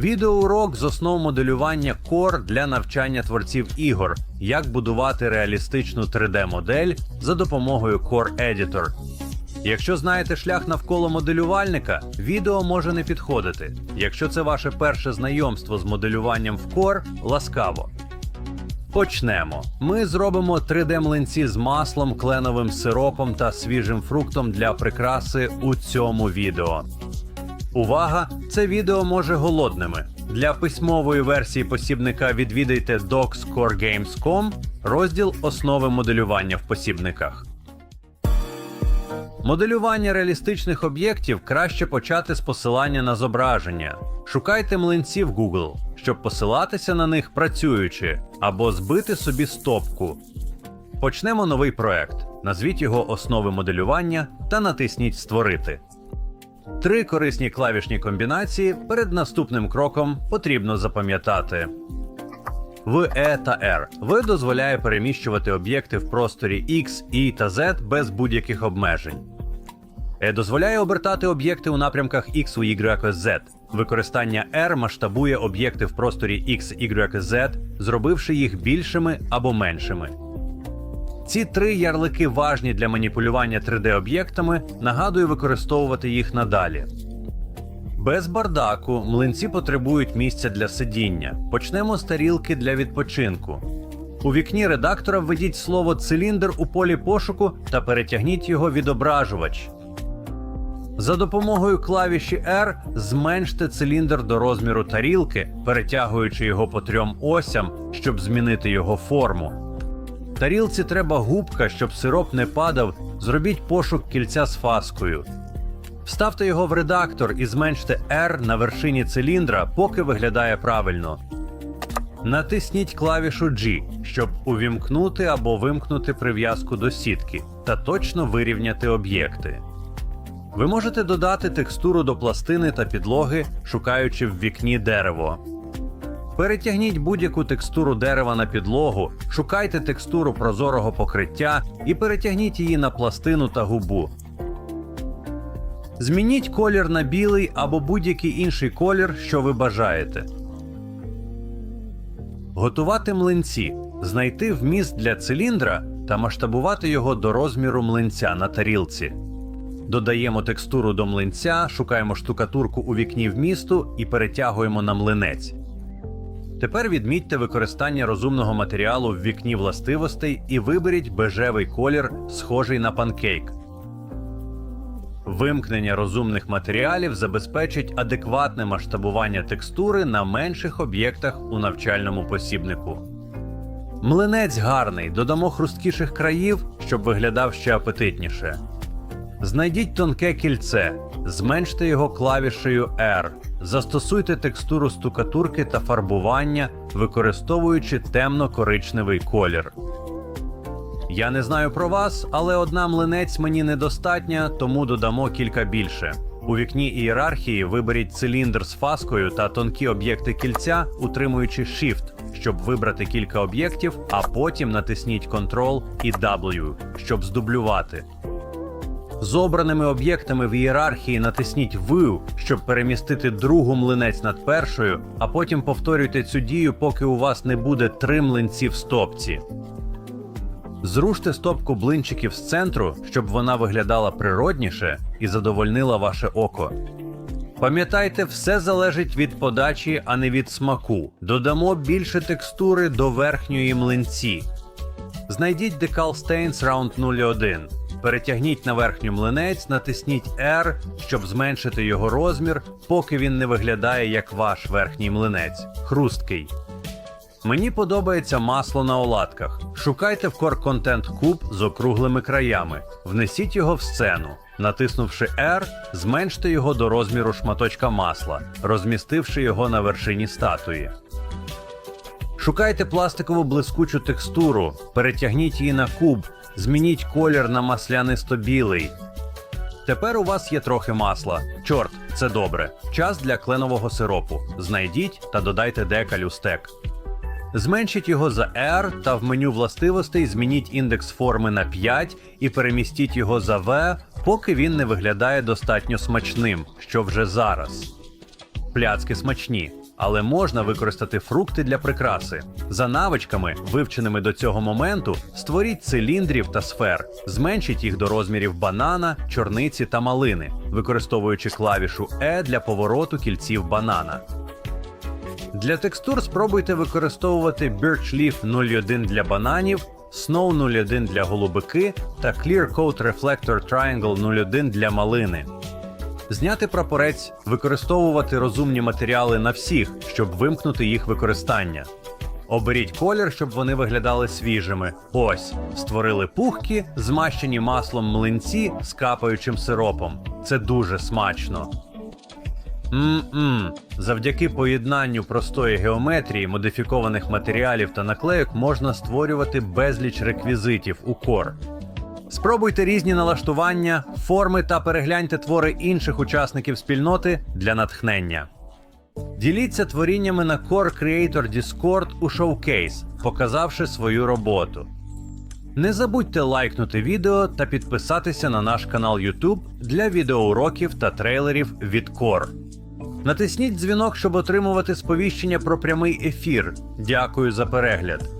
Відеоурок з основ моделювання Core для навчання творців ігор, як будувати реалістичну 3D-модель за допомогою Core Editor. Якщо знаєте шлях навколо моделювальника, відео може не підходити. Якщо це ваше перше знайомство з моделюванням в Core, ласкаво. Почнемо. Ми зробимо 3D-млинці з маслом, кленовим сиропом та свіжим фруктом для прикраси у цьому відео. Увага! Це відео може голодними. Для письмової версії посібника відвідайте docscoregames.com, розділ Основи моделювання в посібниках. Моделювання реалістичних об'єктів краще почати з посилання на зображення. Шукайте млинці в Google, щоб посилатися на них працюючи, або збити собі стопку. Почнемо новий проект. Назвіть його основи моделювання та натисніть Створити. Три корисні клавішні комбінації перед наступним кроком потрібно запам'ятати. В E та R V дозволяє переміщувати об'єкти в просторі X, Y та Z без будь-яких обмежень. E дозволяє обертати об'єкти у напрямках X, Y, Z. Використання R масштабує об'єкти в просторі X, Y, Z, зробивши їх більшими або меншими. Ці три ярлики важні для маніпулювання 3D-об'єктами, нагадую використовувати їх надалі. Без бардаку млинці потребують місця для сидіння. Почнемо з тарілки для відпочинку. У вікні редактора введіть слово циліндр у полі пошуку та перетягніть його відображувач. За допомогою клавіші R зменште циліндр до розміру тарілки, перетягуючи його по трьом осям, щоб змінити його форму. Тарілці треба губка, щоб сироп не падав. Зробіть пошук кільця з фаскою. Вставте його в редактор і зменште R на вершині циліндра, поки виглядає правильно. Натисніть клавішу G, щоб увімкнути або вимкнути прив'язку до сітки та точно вирівняти об'єкти. Ви можете додати текстуру до пластини та підлоги, шукаючи в вікні дерево. Перетягніть будь-яку текстуру дерева на підлогу, шукайте текстуру прозорого покриття і перетягніть її на пластину та губу. Змініть колір на білий або будь-який інший колір, що ви бажаєте. Готувати млинці. Знайти вміст для циліндра та масштабувати його до розміру млинця на тарілці. Додаємо текстуру до млинця, шукаємо штукатурку у вікні вмісту і перетягуємо на млинець. Тепер відмітьте використання розумного матеріалу в вікні властивостей і виберіть бежевий колір, схожий на панкейк. Вимкнення розумних матеріалів забезпечить адекватне масштабування текстури на менших об'єктах у навчальному посібнику. Млинець гарний, додамо хрусткіших країв, щоб виглядав ще апетитніше. Знайдіть тонке кільце, зменште його клавішею R. Застосуйте текстуру стукатурки та фарбування, використовуючи темно-коричневий колір. Я не знаю про вас, але одна млинець мені недостатня, тому додамо кілька більше. У вікні ієрархії виберіть циліндр з фаскою та тонкі об'єкти кільця, утримуючи Shift, щоб вибрати кілька об'єктів, а потім натисніть Ctrl і W, щоб здублювати. З обраними об'єктами в ієрархії натисніть View, щоб перемістити другу млинець над першою, а потім повторюйте цю дію, поки у вас не буде три млинці в стопці. Зруште стопку блинчиків з центру, щоб вона виглядала природніше і задовольнила ваше око. Пам'ятайте, все залежить від подачі, а не від смаку. Додамо більше текстури до верхньої млинці. Знайдіть Decal Stains Round 01. Перетягніть на верхню млинець, натисніть R, щоб зменшити його розмір, поки він не виглядає як ваш верхній млинець. Хрусткий. Мені подобається масло на оладках. Шукайте в Core Content куб з округлими краями. Внесіть його в сцену. Натиснувши R, зменште його до розміру шматочка масла, розмістивши його на вершині статуї. Шукайте пластикову блискучу текстуру, перетягніть її на куб, змініть колір на маслянисто-білий. Тепер у вас є трохи масла. Чорт, це добре. Час для кленового сиропу. Знайдіть та додайте декаль у стек. Зменшіть його за R та в меню властивостей змініть індекс форми на 5 і перемістіть його за V, поки він не виглядає достатньо смачним, що вже зараз. Пляцки смачні, але можна використати фрукти для прикраси. За навичками, вивченими до цього моменту, створіть циліндрів та сфер, зменшіть їх до розмірів банана, чорниці та малини, використовуючи клавішу E для повороту кільців банана. Для текстур спробуйте використовувати Birch Leaf 01 для бананів, Snow 01 для голубики та Clear Coat Reflector Triangle 01 для малини. Зняти прапорець, використовувати розумні матеріали на всіх, щоб вимкнути їх використання. Оберіть колір, щоб вони виглядали свіжими. Ось створили пухкі, змащені маслом млинці з капаючим сиропом. Це дуже смачно. Мм-мм. Завдяки поєднанню простої геометрії, модифікованих матеріалів та наклейок можна створювати безліч реквізитів у Core. Спробуйте різні налаштування, форми та перегляньте твори інших учасників спільноти для натхнення. Діліться творіннями на Core Creator Discord у Showcase, показавши свою роботу. Не забудьте лайкнути відео та підписатися на наш канал YouTube для відеоуроків та трейлерів від Core. Натисніть дзвінок, щоб отримувати сповіщення про прямий ефір. Дякую за перегляд.